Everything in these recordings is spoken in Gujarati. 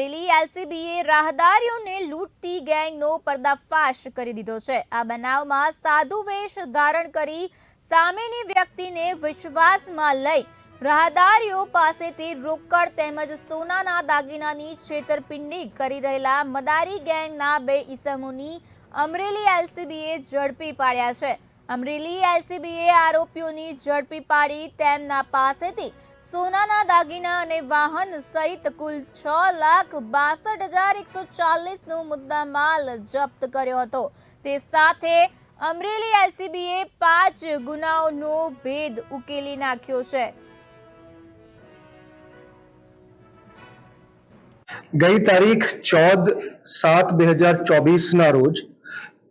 અમરેલી એલસીબીએ રાહદારીઓને લૂંટતી ગેંગનો પર્દાફાશ કરી દીધો છે. આ બનાવમાં સાધુ વેશ ધારણ કરી સામેની વ્યક્તિને વિશ્વાસમાં લઈ રાહદારીઓ પાસેથી રોકડ તેમજ સોનાના દાગીનાની છેતરપિંડી કરી રહેલા મદારી ગેંગના બે ઈસમોની અમરેલી એલસીબીએ ઝડપી પાડ્યા છે. અમરેલી એલસીબીએ આરોપીઓની ઝડપી પાડી તેમના પાસેથી સોનાના દાગીના અને વાહન સહિત કુલ છ લાખ બાસઠ હજાર એકસો ચાલીસનો મુદ્દા માલ જપ્ત કર્યો હતો. તે સાથે અમરેલી એલસીબીએ પાંચ ગુનાઓનો ભેદ ઉકેલી નાખ્યો છે. ગઈ તારીખ ચૌદ સાત બે હજાર ચોવીસના રોજ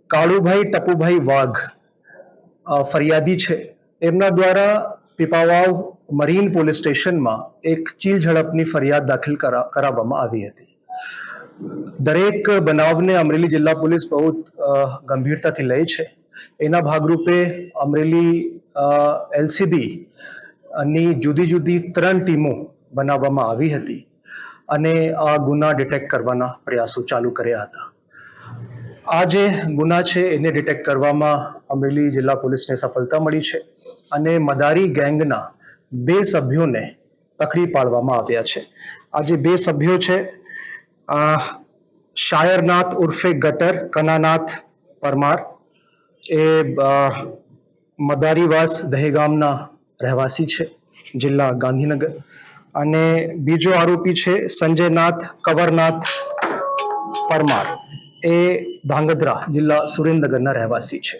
કાળુભાઈ ટપુભાઈ વાઘ ફરિયાદી છે. એમના દ્વારા પીપાવાવ મરીન પોલીસ સ્ટેશનમાં એક ચીલ ઝડપની ફરિયાદ દાખલ કરા- કરાવવામાં આવી હતી. દરેક બનાવને અમરેલી જિલ્લા પોલીસ બહુ ગંભીરતાથી લે છે. એના ભાગરૂપે અમરેલી એલસીબી ની જુદી જુદી ત્રણ ટીમો બનાવવામાં આવી હતી અને આ ગુના ડિટેક્ટ કરવાના પ્રયાસો ચાલુ કર્યા હતા. આ જે ગુના છે એને ડિટેક્ટ કરવામાં અમરેલી જિલ્લા પોલીસને સફળતા મળી છે અને મદારી ગેંગના બે સભ્યોને પકડી પાડવામાં આવ્યા છે. આ જે બે સભ્યો છે. શાયરનાથ ઉર્ફે ગટર, કનાનાથ પરમાર. એ મદારીવાસ દહેગામના રહેવાસી છે, જિલ્લા ગાંધીનગર. અને બીજો આરોપી છે સંજયનાથ કવરનાથ પરમાર. એ ધાંગધ્રા જિલ્લા સુરેન્દ્રનગરના રહેવાસી છે.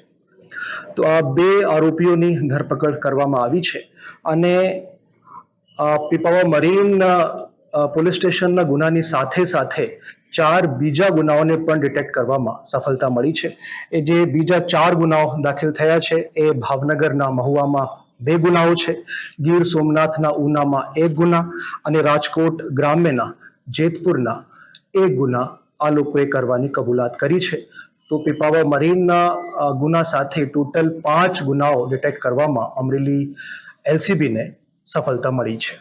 તો આ બે આરોપીઓની ધરપકડ કરવામાં આવી છે. અને પીપાવા મરીન પોલીસ સ્ટેશનના ગુનાની સાથે સાથે ચાર બીજા ગુનાઓને પણ ડિટેક્ટ કરવામાં સફળતા મળી છે. એ જે બીજા ચાર ગુનાઓ દાખલ થયા છે, એ ભાવનગરના મહુવામાં બે ગુનાઓ છે, ગીર સોમનાથના ઉનામાં એક ગુના અને રાજકોટ ગ્રામ્યના જેતપુરના એક ગુના આ લોકોએ કરવાની કબૂલાત કરી છે. તો પીપાવા મરીનના ગુના સાથે ટોટલ પાંચ ગુનાઓ ડિટેક્ટ કરવામાં અમરેલી એલસીબીને સફળતા મળી છે.